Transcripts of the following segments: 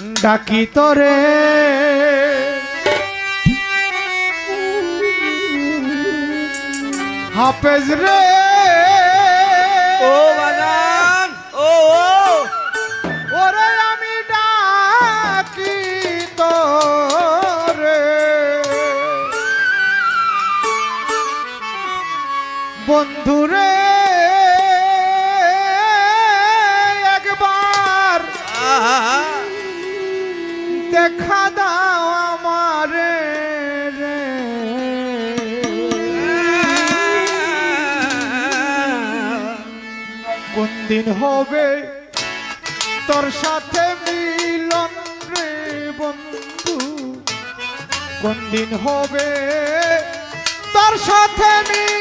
ডাকি তরে। হাফেজ রে। ও দিন হবে? তোর সাথে মিলন রে বন্ধু কোন দিন হবে? তোর সাথে মিল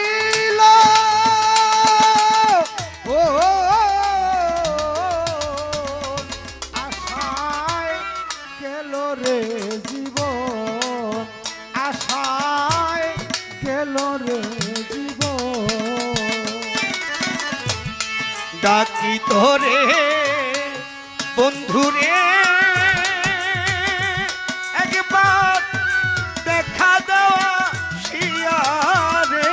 ডাকি তোরে বন্ধুরে। একবার দেখা দেওয়া শিয়ারে।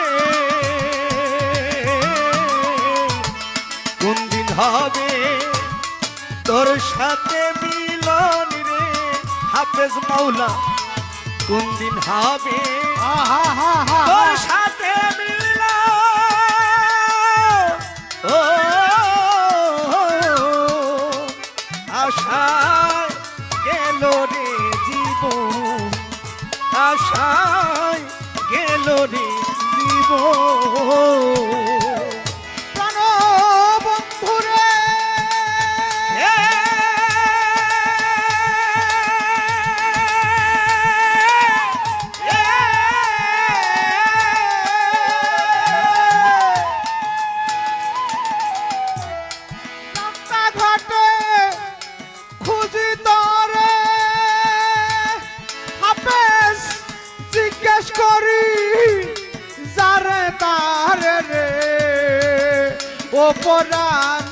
কোন দিন হবে তোর সাথে মিলন রে হাফেজ মাওলা। কোন দিন হবে আহা হা হা তোর সাথে আশায় গেল রে জীবন। আশায় গেল রে জীবন। ও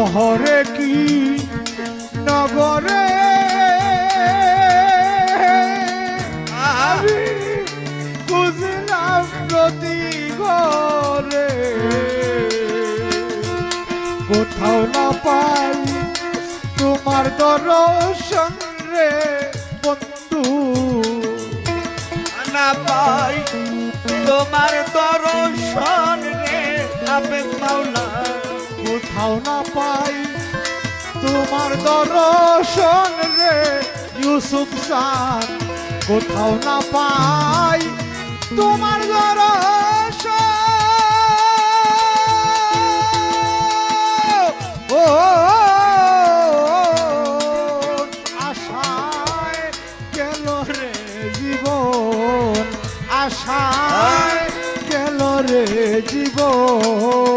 শহরে কি নগরে? আমি বুঝলাম প্রতি ঘরে। কোথাও না পাই তোমার দর্শন রে বন্ধু। না পাই তোমার দর্শন। কোথাও না পাই। তোমার দর্শন রে, ইউসুফ সান কোথাও না পাই। তোমার দর্শন। ও গেল রে জীবন, আশায় গেল রে জীবন।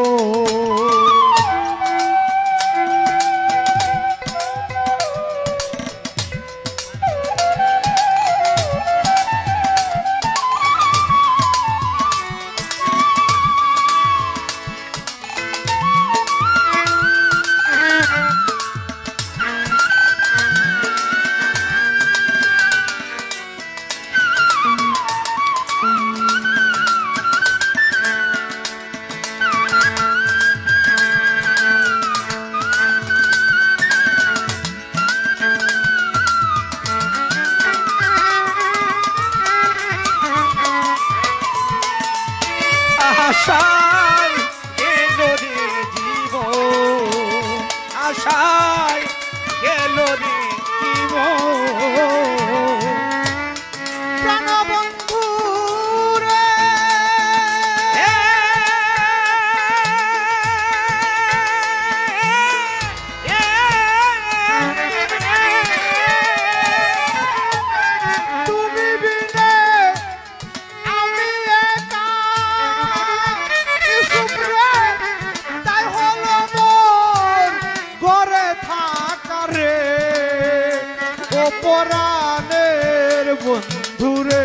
আশায় গেল রে। দূরে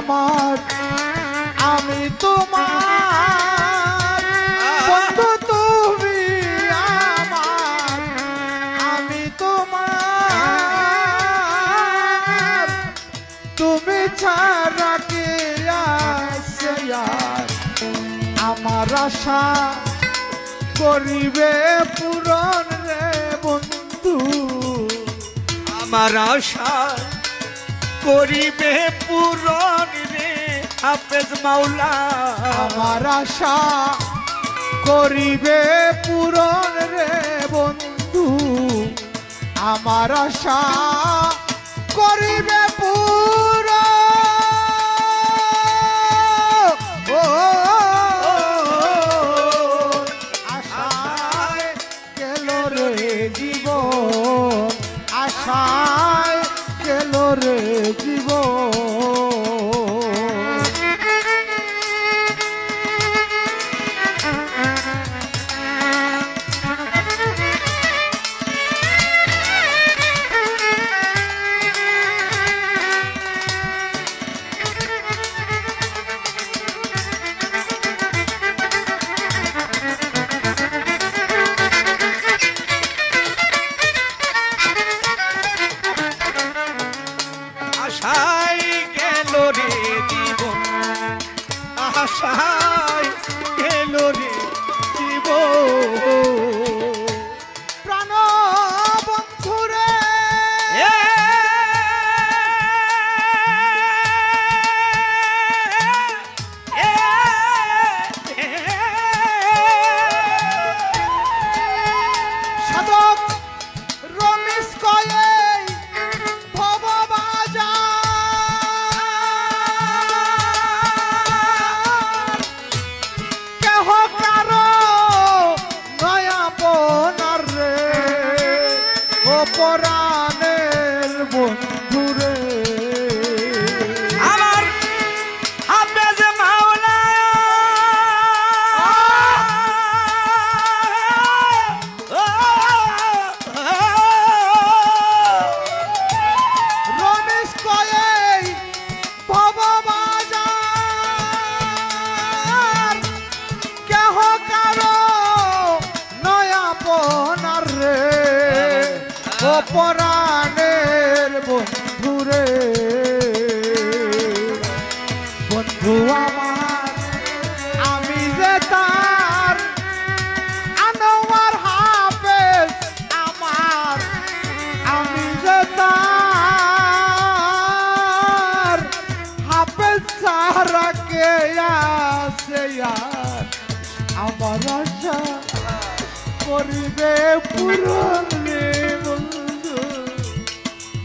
আমার, আমি তোমার। বন্ধু, তুমি আমার, আমি তোমার। তুমি ছাড়া কে আছে আমার আশা করিবে পূরণ রে বন্ধু। আমার আশা করিবে পূরণ হাফেজ মাওলা। আমার আশা করিবে পূরণ রে বন্ধু। আমার আশা করিবে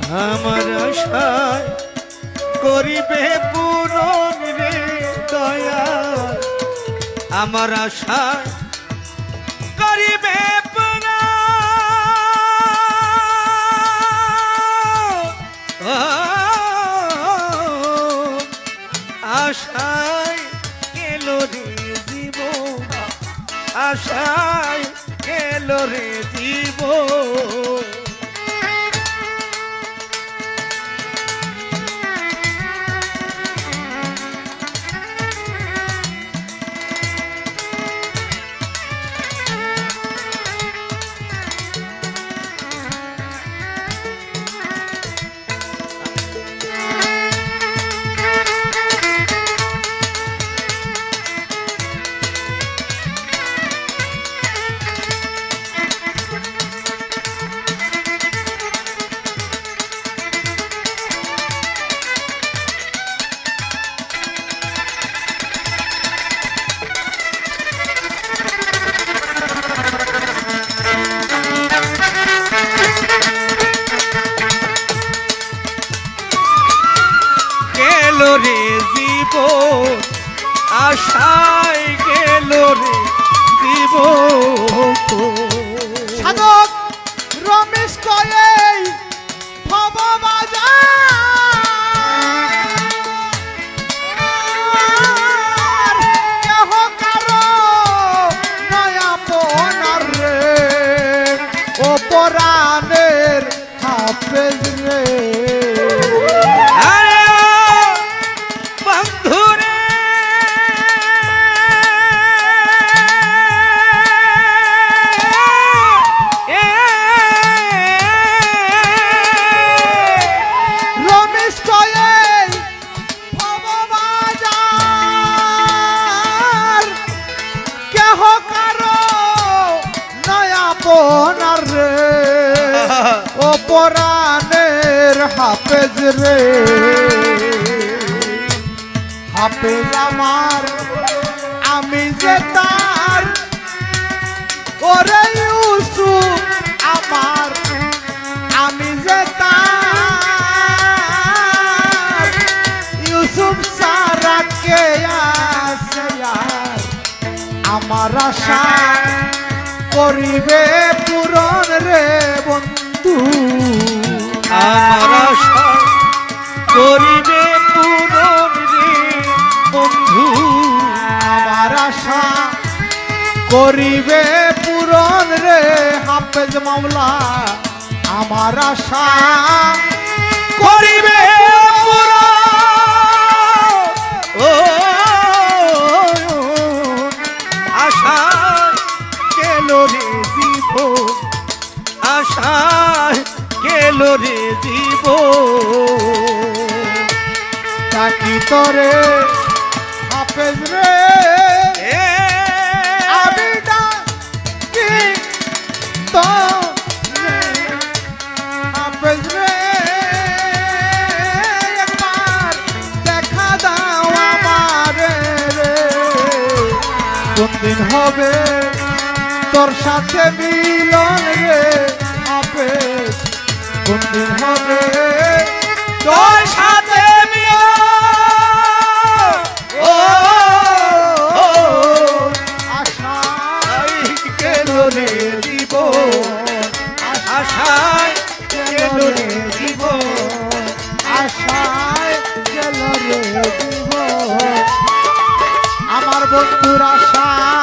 আমার আশায় করিবে পূরণ রে দয়া। আমার আশায় করিবে আশায় গেল রে জীবন। আশায় গেল রে জীবন। গেল রে জীব আশায় গেল রে জীব সাধক রমেশ কয়ে পরাণের হাফেজ রে। হাফেজ আমার, আমি যে তার। ইউসুফ আমার, আমি যে তার। ইউসুফ সারা কে আমার আশা করিবে পূরণ রে বন্ধু। করিবে পূরণ বন্ধু। আমার আশা করিবে পূরণ রে হাফেজ মামলা আমার আশা করিবে দিন হবে তোর সাথে মিলন রে হাফেজ কোন দিন হবে তোর সাথে আশা। আমার বন্ধুর আশায়